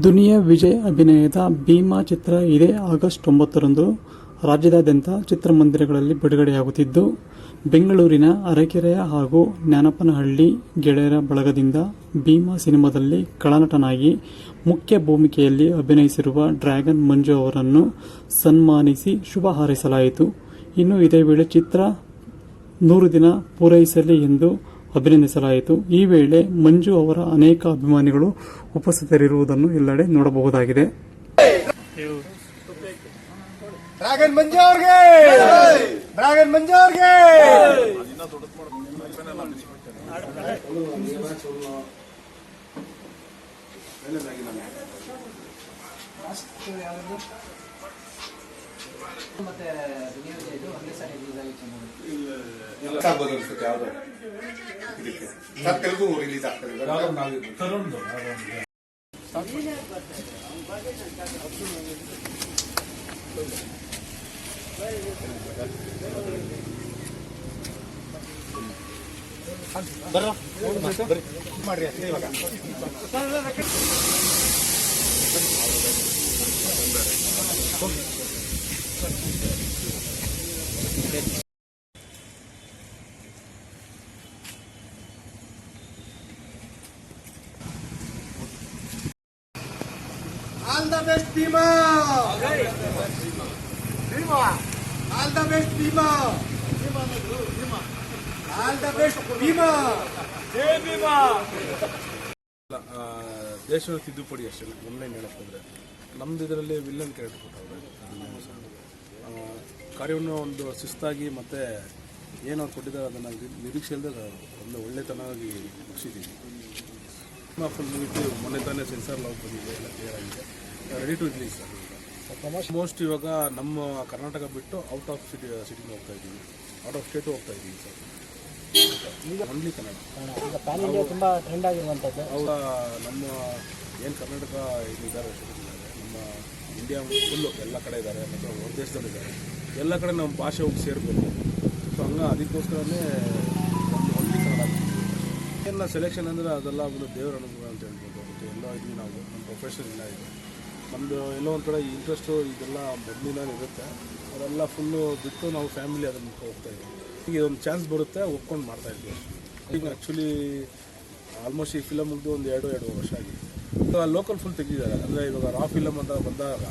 ದುನಿಯಾ ವಿಜಯ್ ಅಭಿನಯದ ಭೀಮಾ ಚಿತ್ರ ಇದೇ ಆಗಸ್ಟ್ ಒಂಬತ್ತರಂದು ರಾಜ್ಯದಾದ್ಯಂತ ಚಿತ್ರಮಂದಿರಗಳಲ್ಲಿ ಬಿಡುಗಡೆಯಾಗುತ್ತಿದ್ದು, ಬೆಂಗಳೂರಿನ ಅರಕೆರೆಯ ಹಾಗೂ ಜ್ಞಾನಪ್ಪನಹಳ್ಳಿ ಗೆಳೆಯರ ಬಳಗದಿಂದ ಭೀಮಾ ಸಿನಿಮಾದಲ್ಲಿ ಖಳನಟನಾಗಿ ಮುಖ್ಯ ಭೂಮಿಕೆಯಲ್ಲಿ ಅಭಿನಯಿಸಿರುವ ಡ್ರ್ಯಾಗನ್ ಮಂಜು ಅವರನ್ನು ಸನ್ಮಾನಿಸಿ ಶುಭ ಹಾರೈಸಲಾಯಿತು. ಇನ್ನು ಇದೇ ವೇಳೆ ಚಿತ್ರ ನೂರು ದಿನ ಪೂರೈಸಲಿ ಎಂದು ಅಭಿನಂದಿಸಲಾಯಿತು ಈ ವೇಳೆ ಮಂಜು ಅವರ ಅನೇಕ ಅಭಿಮಾನಿಗಳು ಉಪಸ್ಥಿತರಿರುವುದನ್ನು ಎಲ್ಲೆಡೆ ನೋಡಬಹುದಾಗಿದೆ. ಮತ್ತೆ ಇದು ಒಂದೇ ಸಾರಿ ರಿಲೀಸ್ ಆಗಿತ್ತು ನೋಡಿ. ಆಗ್ಬೋದು ಅನ್ಸುತ್ತೆ ಯಾವ್ದು. ಇದಕ್ಕೆ. ಸರ್ ತೆಲುಗು ರಿಲೀಸ್ ಆಗ್ತದೆ. ಮಾಡ್ರಿ ಅಷ್ಟೇ ಇವಾಗ all the best Bhima. All the best Bhima. All the best Bhima. ಜೈ ದೇಶದ ತಿದ್ದುಪಡಿ ಅಷ್ಟೇ. ಒಮ್ಮೆ ಹೇಳಕ್ ಹೋದ್ರೆ. ನಮ್ದು ಇದರಲ್ಲಿ ವಿಲ್ಲನ್ ಕ್ಯಾರೆಕ್ಟರ್ ಕಾರ್ಯವನ್ನು ಒಂದು ಶಿಸ್ತಾಗಿ ಮತ್ತು ಏನು ಅವ್ರು ಕೊಟ್ಟಿದ್ದಾರೆ ಅದನ್ನು ನಿರೀಕ್ಷೆ ಇಲ್ಲದೆ ಒಂದು ಒಳ್ಳೆತನವಾಗಿ ಮುಗಿಸಿದ್ದೀವಿ. ಫುಲ್ ಮುಗಿತು ಮೊನ್ನೆ ತಾನೇ ಸೆನ್ಸಾರ್ ಲಾಗ್ ಬಂದಿದೆ ಎಲ್ಲ ಕ್ಲಿಯರ್ ಆಗಿದೆ. ರೆಡಿ ಟು ರಿಲೀಸ್ ಮೋಸ್ಟ್ ಇವಾಗ ನಮ್ಮ ಕರ್ನಾಟಕ ಬಿಟ್ಟು ಔಟ್ ಆಫ್ ಸಿಟಿ ಸಿಟಿಗೆ ಹೋಗ್ತಾ ಇದ್ದೀವಿ. ಔಟ್ ಆಫ್ ಸ್ಟೇಟು ಹೋಗ್ತಾ ಇದ್ದೀವಿ ಸರ್. ಓನ್ಲಿ ಕನ್ನಡ. ತುಂಬಾ ಟ್ರೆಂಡ್ ಆಗಿರುವಂತದ್ದು. ಅವರ ನಮ್ಮ ಏನು ಕರ್ನಾಟಕ ಇದ್ದಾರೆ ನಮ್ಮ ಇಂಡಿಯಾ ಫುಲ್ಲು ಎಲ್ಲ ಕಡೆ ಇದ್ದಾರೆ ಮತ್ತು ಹೊರ ದೇಶದಲ್ಲಿದ್ದಾರೆ. ಎಲ್ಲ ಕಡೆ ನಮ್ಮ ಭಾಷೆ ಹೋಗಿ ಸೇರಬೇಕು ಸೊ ಹಂಗೆ ಅದಕ್ಕೋಸ್ಕರನೇ ಒಂದು ಏನು ಸೆಲೆಕ್ಷನ್ ಅಂದರೆ ಅದೆಲ್ಲ ಒಂದು ದೇವರ ಅನುಭವ ಅಂತ ಹೇಳ್ಬೋದು. ಮತ್ತು ಎಲ್ಲ ಇದು ನಾವು ನಮ್ಮ ಪ್ರೊಫೆಷನ್ ಇಲ್ಲ ಇದೆ. ನಮ್ಮದು ಎಲ್ಲೋ ಒಂದು ಕಡೆ ಇಂಟ್ರೆಸ್ಟು ಇದೆಲ್ಲ ಮೊದಲಿನ ಇರುತ್ತೆ. ಅದೆಲ್ಲ ಫುಲ್ಲು ಬಿಟ್ಟು ನಾವು ಫ್ಯಾಮಿಲಿ ಅದನ್ನು ಹೋಗ್ತಾ ಇದ್ದೀವಿ. ಈಗ ಒಂದು ಚಾನ್ಸ್ ಬರುತ್ತೆ, ಒಪ್ಕೊಂಡು ಮಾಡ್ತಾ ಇದ್ವಿ ಈಗ ಆ್ಯಕ್ಚುಲಿ ಆಲ್ಮೋಸ್ಟ್ ಈ ಫಿಲಮ್ ಮುಗಿದು ಒಂದು ಎರಡು ಎರಡು ವರ್ಷ ಆಗಿದೆ. ಲೋಕಲ್ ಫುಲ್ ತೆಗೆದಿದ್ದಾರೆ. ಅಂದರೆ ಇವಾಗ ರಾ ಫಿಲಮ್ ಅಂತ ಬಂದಾಗ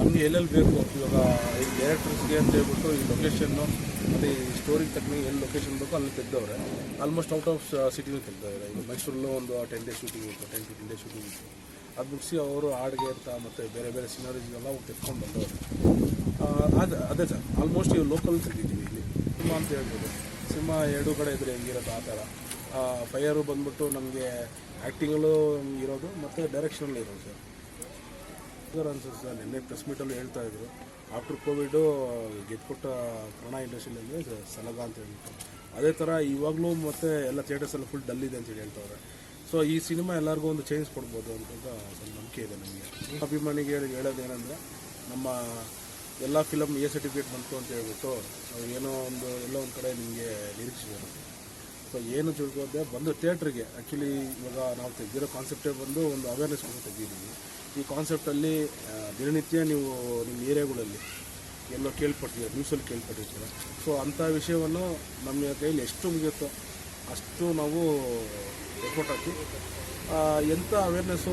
ನಮಗೆ ಎಲ್ಲೆಲ್ಲಿ ಬೇಕು? ಇವಾಗ ಈ ಡೈರೆಕ್ಟರ್ಸ್ಗೆ ಅಂತ ಹೇಳ್ಬಿಟ್ಟು ಈ ಲೊಕೇಶನ್ನು ಮತ್ತು ಈ ಸ್ಟೋರಿಗೆ ತಕ್ಕಂಗೆ ಎಲ್ಲಿ ಲೊಕೇಶನ್ ಬೇಕೋ ಅಲ್ಲಿ ತೆಗೆದವ್ರೆ. ಆಲ್ಮೋಸ್ಟ್ ಔಟ್ ಆಫ್ ಸಿಟಿನೂ ತೆಗ್ದವ್ರೆ. ಈಗ ಮೈಸೂರಲ್ಲೂ ಒಂದು ಟೆನ್ ಡೇ ಶೂಟಿಂಗ್ ಇತ್ತು ಟೆನ್ ಫಿಫ್ಟೀನ್ ಡೇ ಶೂಟಿಂಗ್ ಇತ್ತು. ಅದು ಮುಗಿಸಿ ಅವರು ಹಾಡಿಗೆ ಅಂತ ಮತ್ತು ಬೇರೆ ಬೇರೆ ಸಿನಾರೀಸ್ಗೆಲ್ಲ ಅವ್ರು ತೆಗೆದುಕೊಂಡು ಬಂದವರು. ಅದು, ಅದೇ ಸರ್. ಆಲ್ಮೋಸ್ಟ್ ಇವು ಲೋಕಲ್ ತೆಗಿತೀವಿ ಇಲ್ಲಿ. ಅಂತ ಹೇಳ್ಬೋದು. ಸಿನಿಮಾ ಎರಡು ಕಡೆ ಇದ್ರೆ ಹೆಂಗಿರುತ್ತೆ ಆ ಥರ. ಫೈಯರು ಬಂದ್ಬಿಟ್ಟು ನಮಗೆ ಆ್ಯಕ್ಟಿಂಗಲ್ಲೂ ಇರೋದು ಮತ್ತು ಡೈರೆಕ್ಷನಲ್ಲಿ ಇರೋದು ಸರ್. ಸರ್ ಅನ್ಸುತ್ತೆ ಸರ್ ನಿನ್ನೆ ಪ್ರೆಸ್ ಮೀಟಲ್ಲೂ ಹೇಳ್ತಾ ಇದ್ರು. ಆಫ್ಟರ್ ಕೋವಿಡು ಗೆದ್ಕೊಟ್ಟ ಕನ್ನಡ ಇಂಡಸ್ಟ್ರಿಯಲ್ಲಿ ಸಲಗ ಅಂತ ಹೇಳ್ಬಿಟ್ಟು. ಅದೇ ಥರ ಇವಾಗಲೂ ಮತ್ತೆ ಎಲ್ಲ ಥಿಯೇಟರ್ಸ್ ಎಲ್ಲ ಫುಲ್ ಡಲ್ ಇದೆ ಅಂತೇಳಿ ಹೇಳ್ತವ್ರೆ. ಸೊ ಈ ಸಿನಿಮಾ ಎಲ್ಲರಿಗೂ ಒಂದು ಚೇಂಜ್ ಕೊಡ್ಬೋದು ಅಂತ ಸ್ವಲ್ಪ ನಂಬಿಕೆ ಇದೆ ನಮಗೆ. ಅಭಿಮಾನಿಗೆ ಹೇಳಿ ಹೇಳೋದೇನೆಂದರೆ, ನಮ್ಮ ಎಲ್ಲ ಫಿಲಮ್ ಎ ಸರ್ಟಿಫಿಕೇಟ್ ಬಂತು ಅಂತ ಹೇಳ್ಬಿಟ್ಟು ಏನೋ ಒಂದು ಎಲ್ಲೋ ಒಂದು ಕಡೆ ನಿಮಗೆ ನಿರೀಕ್ಷಿಸಿದ್ರು ಸೊ ಏನು ತಿಳ್ಕೋದೆ ಬಂದು ಥಿಯೇಟ್ರಿಗೆ. ಆ್ಯಕ್ಚುಲಿ ಇವಾಗ ನಾವು ತೆಗೆದಿರೋ ಕಾನ್ಸೆಪ್ಟೇ ಬಂದು ಒಂದು ಅವೇರ್ನೆಸ್ ಕೂಡ ತೆಗೆದಿದ್ದೀವಿ. ಈ ಕಾನ್ಸೆಪ್ಟಲ್ಲಿ ದಿನನಿತ್ಯ ನೀವು ನಿಮ್ಮ ಏರಿಯಾಗಳಲ್ಲಿ ಎಲ್ಲೋ ಕೇಳ್ಪಟ್ಟಿದ್ದೀರ ನ್ಯೂಸಲ್ಲಿ ಕೇಳ್ಪಟ್ಟಿರ್ತೀರ ಸೊ ಅಂಥ ವಿಷಯವನ್ನು ನಮ್ಮ ಕೈಯಲ್ಲಿ ಎಷ್ಟು ಮುಗಿಯುತ್ತೋ ಅಷ್ಟು ನಾವು ಎಫೋರ್ಟ್ ಹಾಕಿ ಎಂಥ ಅವೇರ್ನೆಸ್ಸು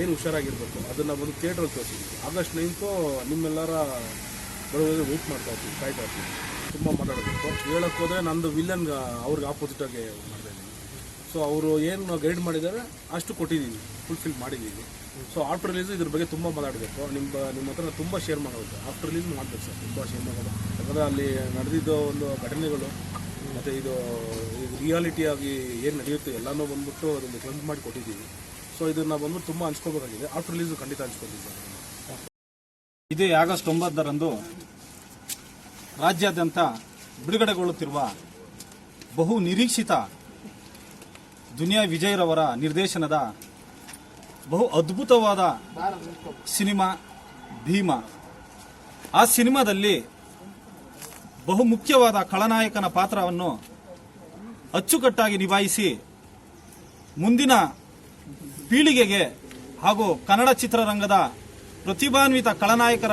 ಏನು ಹುಷಾರಾಗಿರ್ಬೇಕು ಅದನ್ನು ಬಂದು ಥಿಯೇಟ್ರಲ್ಲಿ ತೋರಿಸಿದ್ವಿ ಆಗಸ್ಟ್ ನೈನ್ತು ನಿಮ್ಮೆಲ್ಲರ ಬರೋದ್ರೆ ವೆಯ್ಟ್ ಮಾಡ್ತಾ ಇರ್ತೀವಿ, ಕಾಯ್ತಾ ಇರ್ತೀವಿ. ತುಂಬ ಮಾತಾಡಬೇಕು. ಹೇಳಕ್ಕೆ ಹೋದರೆ ನಂದು ವಿಲನ್ ಅವ್ರಿಗೆ ಆಪೋಸಿಟಾಗಿ ಮಾಡ್ತಾ ಇದ್ದೀನಿ. ಸೊ ಅವರು ಏನು ಗೈಡ್ ಮಾಡಿದ್ದಾರೆ, ಅಷ್ಟು ಕೊಟ್ಟಿದ್ದೀನಿ. ಫುಲ್ಫಿಲ್ ಮಾಡಿದ್ದೀವಿ ಸೊ ಆಫ್ಟರ್ ರಿಲೀಸ್ ಇದ್ರ ಬಗ್ಗೆ ತುಂಬ ಮಾತಾಡಬೇಕು. ನಿಮ್ಮ ನಿಮ್ಮ ಹತ್ರ ತುಂಬ ಶೇರ್ ಮಾಡೋದು ಆಫ್ಟರ್ ರಿಲೀಸ್ ಮಾಡಬೇಕು ಸರ್. ತುಂಬ ಶೇರ್ ಮಾಡೋದು ಯಾಕಂದರೆ ಅಲ್ಲಿ ನಡೆದಿದ್ದ ಒಂದು ಘಟನೆಗಳು, ಮತ್ತು ಇದು ರಿಯಾಲಿಟಿಯಾಗಿ ಏನು ನಡೆಯುತ್ತೆ ಎಲ್ಲನೂ ಬಂದ್ಬಿಟ್ಟು ಅದನ್ನು ಕ್ಲಂಪ್ ಮಾಡಿ ಕೊಟ್ಟಿದ್ದೀವಿ. ಸೊ ಇದನ್ನು ಬಂದ್ಬಿಟ್ಟು ತುಂಬ ಹಂಚ್ಕೋಬೇಕಾಗಿದೆ ಆಫ್ಟರ್ ರಿಲೀಸ್ ಖಂಡಿತ ಹಂಚ್ಕೊತೀವಿ ಸರ್. ಇದೇ ಆಗಸ್ಟ್ ಒಂಬತ್ತರಂದು ರಾಜ್ಯಾದ್ಯಂತ ಬಿಡುಗಡೆಗೊಳ್ಳುತ್ತಿರುವ ಬಹು ನಿರೀಕ್ಷಿತ ದುನಿಯಾ ವಿಜಯ್ರವರ ನಿರ್ದೇಶನದ ಬಹು ಅದ್ಭುತವಾದ ಸಿನಿಮಾ ಭೀಮ. ಆ ಸಿನಿಮಾದಲ್ಲಿ ಬಹು ಮುಖ್ಯವಾದ ಖಳನಾಯಕನ ಪಾತ್ರವನ್ನು ಅಚ್ಚುಕಟ್ಟಾಗಿ ನಿಭಾಯಿಸಿ ಮುಂದಿನ ಪೀಳಿಗೆಗೆ ಹಾಗೂ ಕನ್ನಡ ಚಿತ್ರರಂಗದ ಪ್ರತಿಭಾನ್ವಿತ ಖಳನಾಯಕರ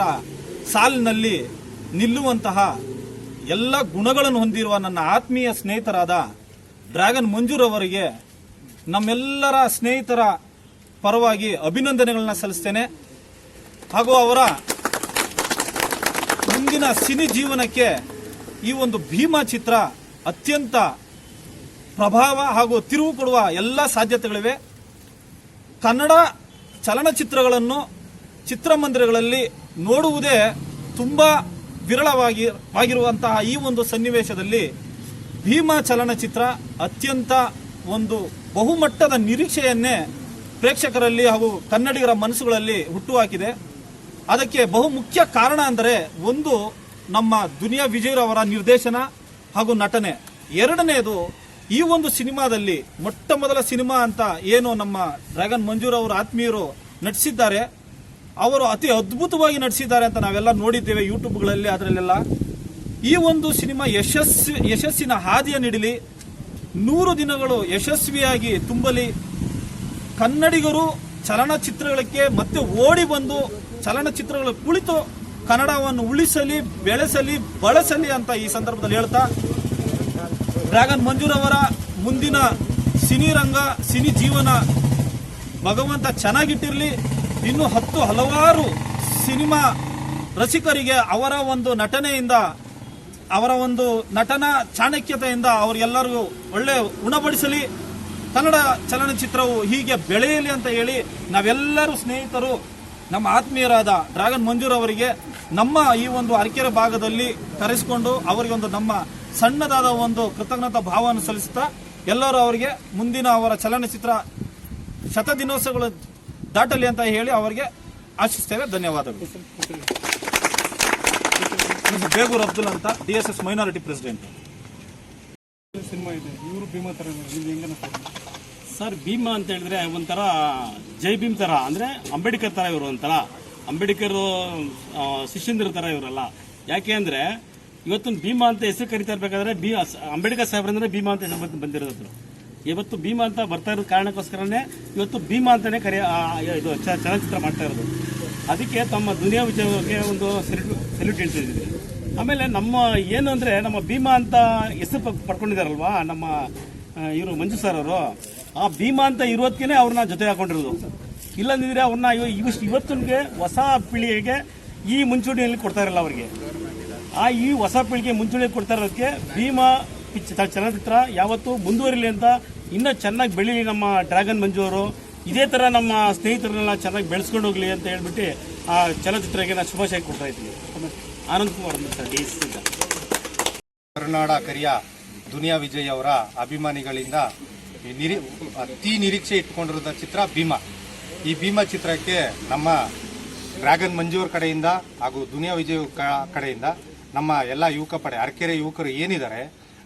ಸಾಲಿನಲ್ಲಿ ನಿಲ್ಲುವಂತಹ ಎಲ್ಲ ಗುಣಗಳನ್ನು ಹೊಂದಿರುವ ನನ್ನ ಆತ್ಮೀಯ ಸ್ನೇಹಿತರಾದ ಡ್ರ್ಯಾಗನ್ ಮಂಜೂರವರಿಗೆ ನಮ್ಮೆಲ್ಲರ ಸ್ನೇಹಿತರ ಪರವಾಗಿ ಅಭಿನಂದನೆಗಳನ್ನ ಸಲ್ಲಿಸ್ತೇನೆ. ಹಾಗೂ ಅವರ ಮುಂದಿನ ಸಿನಿ ಜೀವನಕ್ಕೆ ಈ ಒಂದು ಭೀಮಾ ಚಿತ್ರ ಅತ್ಯಂತ ಪ್ರಭಾವ ಹಾಗೂ ತಿರುವು ಕೊಡುವ ಎಲ್ಲ ಸಾಧ್ಯತೆಗಳಿವೆ. ಕನ್ನಡ ಚಲನಚಿತ್ರಗಳನ್ನು ಚಿತ್ರಮಂದಿರಗಳಲ್ಲಿ ನೋಡುವುದೇ ತುಂಬ ವಿರಳವಾಗಿ ಆಗಿರುವಂತಹ ಈ ಒಂದು ಸನ್ನಿವೇಶದಲ್ಲಿ ಭೀಮಾ ಚಲನಚಿತ್ರ ಅತ್ಯಂತ ಒಂದು ಬಹುಮಟ್ಟದ ನಿರೀಕ್ಷೆಯನ್ನೇ ಪ್ರೇಕ್ಷಕರಲ್ಲಿ ಹಾಗೂ ಕನ್ನಡಿಗರ ಮನಸ್ಸುಗಳಲ್ಲಿ ಹುಟ್ಟುಹಾಕಿದೆ. ಅದಕ್ಕೆ ಬಹುಮುಖ್ಯ ಕಾರಣ ಅಂದರೆ ಒಂದು ನಮ್ಮ ದುನಿಯಾ ವಿಜಯರವರ ನಿರ್ದೇಶನ ಹಾಗೂ ನಟನೆ. ಎರಡನೆಯದು ಈ ಒಂದು ಸಿನಿಮಾದಲ್ಲಿ ಮೊಟ್ಟ ಮೊದಲ ಸಿನಿಮಾ ಅಂತ ಏನು ನಮ್ಮ ಡ್ರ್ಯಾಗನ್ ಮಂಜೂರ್ ಅವರು ಆತ್ಮೀಯರು ನಟಿಸಿದ್ದಾರೆ. ಅವರು ಅತಿ ಅದ್ಭುತವಾಗಿ ನಟಿಸಿದ್ದಾರೆ ಅಂತ ನಾವೆಲ್ಲ ನೋಡಿದ್ದೇವೆ ಯೂಟ್ಯೂಬ್ಗಳಲ್ಲಿ, ಅದರಲ್ಲೆಲ್ಲ. ಈ ಒಂದು ಸಿನಿಮಾ ಯಶಸ್ ಯಶಸ್ಸಿನ ಹಾದಿಯ ನೀಡಲಿ ನೂರು ದಿನಗಳು ಯಶಸ್ವಿಯಾಗಿ ತುಂಬಲಿ ಕನ್ನಡಿಗರು ಚಲನಚಿತ್ರಗಳಿಗೆ ಮತ್ತೆ ಓಡಿ ಬಂದು ಚಲನಚಿತ್ರಗಳ ಕುಳಿತು ಕನ್ನಡವನ್ನು ಉಳಿಸಲಿ, ಬೆಳೆಸಲಿ, ಬಳಸಲಿ ಅಂತ ಈ ಸಂದರ್ಭದಲ್ಲಿ ಹೇಳ್ತಾ, ಡ್ರ್ಯಾಗನ್ ಮಂಜುರವರ ಮುಂದಿನ ಸಿನಿರಂಗ ಸಿನಿ ಜೀವನ ಭಗವಂತ ಚೆನ್ನಾಗಿಟ್ಟಿರಲಿ. ಇನ್ನು ಹತ್ತು ಹಲವಾರು ಸಿನಿಮಾ ರಸಿಕರಿಗೆ ಅವರ ಒಂದು ನಟನೆಯಿಂದ, ಅವರ ಒಂದು ನಟನ ಚಾಣಕ್ಯತೆಯಿಂದ ಅವರೆಲ್ಲರಿಗೂ ಒಳ್ಳೆ ಉಣಬಡಿಸಲಿ. ಕನ್ನಡ ಚಲನಚಿತ್ರವು ಹೀಗೆ ಬೆಳೆಯಲಿ ಅಂತ ಹೇಳಿ ನಾವೆಲ್ಲರೂ ಸ್ನೇಹಿತರು, ನಮ್ಮ ಆತ್ಮೀಯರಾದ ಡ್ರಾಗನ್ ಮಂಜೂರ್ ಅವರಿಗೆ ನಮ್ಮ ಈ ಒಂದು ಅರಕೆರೆ ಭಾಗದಲ್ಲಿ ಕರೆಸಿಕೊಂಡು ಅವರಿಗೆ ಒಂದು ನಮ್ಮ ಸಣ್ಣದಾದ ಒಂದು ಕೃತಜ್ಞತಾ ಭಾವವನ್ನು ಸಲ್ಲಿಸುತ್ತಾ ಎಲ್ಲರೂ ಅವರಿಗೆ ಮುಂದಿನ ಅವರ ಚಲನಚಿತ್ರ ಶತ ದಿನೋತ್ಸವಗಳು ದಾಟಲಿ ಅಂತ ಹೇಳಿ ಅವರಿಗೆ ಆಶಿಸ್ತೇವೆ. ಧನ್ಯವಾದಗಳು. ಬೇಗೂರ್ ಅಬ್ದುಲ್ ಅಂತ D S S minority president. Cinema ಇದೆ. ಇವರು ಭೀಮಾ ಹೆಂಗ ಸರ್? ಭೀಮಾ ಅಂತ ಹೇಳಿದ್ರೆ ಒಂಥರ ಜೈ ಭೀಮ್ ತರ. ಅಂದ್ರೆ ಅಂಬೇಡ್ಕರ್ ತರ ಇವರು ಒಂಥರ. ಅಂಬೇಡ್ಕರ್ ಶಿಷ್ಯಂದ್ರ ತರ ಇವರಲ್ಲ. ಯಾಕೆ ಅಂದ್ರೆ ಇವತ್ತು ಭೀಮಾ ಅಂತ ಹೆಸರು ಕರಿತಾ ಇರ್ಬೇಕಾದ್ರೆ ಬಿ ಅಂಬೇಡ್ಕರ್ ಸಾಹೇಬ್ರಂದ್ರೆ ಭೀಮಾ ಅಂತ ಹೆಸರು ಬಂದಿರೋದ್ರು ಬಂದಿರೋದು. ಇವತ್ತು ಭೀಮಾ ಅಂತ ಬರ್ತಾ ಇರೋ ಕಾರಣಕ್ಕೋಸ್ಕರನೇ ಇವತ್ತು ಭೀಮಾ ಅಂತಾನೆ ಕರೆಯ ಇದು ಚಲನಚಿತ್ರ ಮಾಡ್ತಾ ಇರೋದು. ಅದಕ್ಕೆ ತಮ್ಮ ದುನಿಯಾ ವಿಜಯಕ್ಕೆ ಒಂದು ಸೆಲ್ಯೂಟ್ ಹೇಳ್ತಿದ್ದೀವಿ ಆಮೇಲೆ ನಮ್ಮ ಏನು ಅಂದರೆ ನಮ್ಮ ಭೀಮಾ ಅಂತ ಹೆಸರು ಪಡ್ಕೊಂಡಿದಾರಲ್ವಾ, ನಮ್ಮ ಇವರು ಮಂಜು ಸರ್ ಅವರು. ಆ ಭೀಮಾ ಅಂತ ಇರೋದಕ್ಕೆ ಅವ್ರನ್ನ ಜೊತೆ ಹಾಕೊಂಡಿರೋದು. ಇಲ್ಲಂದಿದ್ರೆ ಅವ್ರನ್ನ ಇವತ್ತು ಇವತ್ತಿಗೆ ಹೊಸ ಪೀಳಿಗೆಗೆ ಈ ಮುಂಚೂಣಿಯಲ್ಲಿ ಕೊಡ್ತಾ ಇರಲ್ಲ ಅವರಿಗೆ. ಆ ಈ ಹೊಸ ಪೀಳಿಗೆ ಮುಂಚೂಣಿಯಲ್ಲಿ ಕೊಡ್ತಾ ಇರೋದಕ್ಕೆ ಭೀಮಾ ಚಲನಚಿತ್ರ ಯಾವತ್ತೂ ಮುಂದುವರಿಲಿ ಅಂತ ಇನ್ನೂ ಚೆನ್ನಾಗಿ ಬೆಳೀಲಿ ನಮ್ಮ ಡ್ರ್ಯಾಗನ್ ಮಂಜು ಅವರು. ಇದೇ ಥರ ನಮ್ಮ ಸ್ನೇಹಿತರನ್ನೆಲ್ಲ ಚೆನ್ನಾಗಿ ಬೆಳೆಸ್ಕೊಂಡು ಹೋಗಲಿ ಅಂತ ಹೇಳ್ಬಿಟ್ಟು ಆ ಚಲನಚಿತ್ರಕ್ಕೆ ನಾನು ಶುಭಾಶಯ ಕೊಡ್ತಾ ಇದ್ದೀನಿ. ಆನಂದ್ ಕುಮಾರ್ ಅಂತ. ಕರುನಾಡ ಕರಿಯ ದುನಿಯಾ ವಿಜಯ್ ಅವರ ಅಭಿಮಾನಿಗಳಿಂದ ನಿರಿ ಅತಿ ನಿರೀಕ್ಷೆ ಇಟ್ಕೊಂಡಿರೋ ಚಿತ್ರ ಭೀಮಾ. ಈ ಭೀಮಾ ಚಿತ್ರಕ್ಕೆ ನಮ್ಮ ಡ್ರ್ಯಾಗನ್ ಮಂಜೂರ್ ಕಡೆಯಿಂದ ಹಾಗೂ ದುನಿಯಾ ವಿಜಯ್ ಕಡೆಯಿಂದ ನಮ್ಮ ಎಲ್ಲ ಯುವಕ ಪಡೆ, ಅರಕೆರೆ ಯುವಕರು ಏನಿದ್ದಾರೆ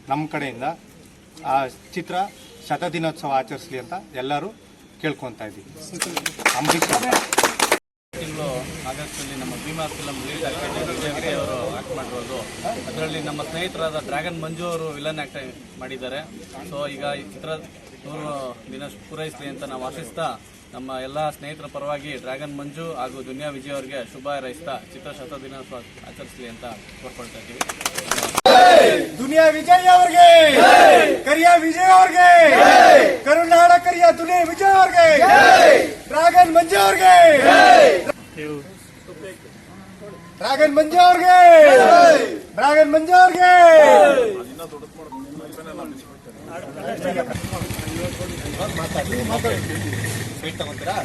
ನಮ್ಮ ಕಡೆಯಿಂದ ಆ ಚಿತ್ರ ಶತದಿನೋತ್ಸವ ಆಚರಿಸಲಿ ಅಂತ ಎಲ್ಲರೂ ಕೇಳ್ಕೊತಾ ಇದ್ದೀವಿ. ಆಗಸ್ಟಲ್ಲಿ ನಮ್ಮ ಭೀಮಾ ಫಿಲಮ್ ಲೀಡ್ ಆಗ್ತಿದೆ ವಿಜಯ್ ಅವರು ಆಕ್ಟ್ ಮಾಡಿರೋದು ಅದರಲ್ಲಿ ನಮ್ಮ ಸ್ನೇಹಿತರಾದ ಡ್ರ್ಯಾಗನ್ ಮಂಜು ಅವರು ವಿಲನ್ ಆಕ್ಟ್ ಮಾಡಿದ್ದಾರೆ. ಸೊ ಈಗ ಈ ಚಿತ್ರ ನೂರು ದಿನ ಪೂರೈಸಲಿ ಅಂತ ನಾವು ಆಶಿಸ್ತಾ ನಮ್ಮ ಎಲ್ಲ ಸ್ನೇಹಿತರ ಪರವಾಗಿ ಡ್ರ್ಯಾಗನ್ ಮಂಜು ಹಾಗೂ ದುನಿಯಾ ವಿಜಯ್ ಅವರಿಗೆ ಶುಭ ಹಾರೈಸ್ತಾ ಚಿತ್ರ ಶತ ದಿನೋತ್ಸವ ಆಚರಿಸಲಿ ಅಂತ ಕೋರ್ಕೊಳ್ತಾ ಇದ್ದೀವಿ. ದುನಿಯಾ ವಿಜಯ್ ಅವ್ರಿಗೆ! ಕರಿಯ ವಿಜಯ್ ಅವ್ರಿಗೆ! ಕರುನಾಡ ಕರಿಯ ದುನಿಯಾ ವಿಜಯ್ ಅವ್ರಿಗೆ! ಡ್ರ್ಯಾಗನ್ ಮಂಜು ಅವ್ರಿಗೆ! ಡ್ರ್ಯಾಗನ್ ಮಂಜು ಅವ್ರಿಗೆ! ಡ್ರ್ಯಾಗನ್ ಮಂಜು ಅವ್ರಿಗೆ! ಮಾತಾಡಿ. ತಗೊಂತೀರಾ?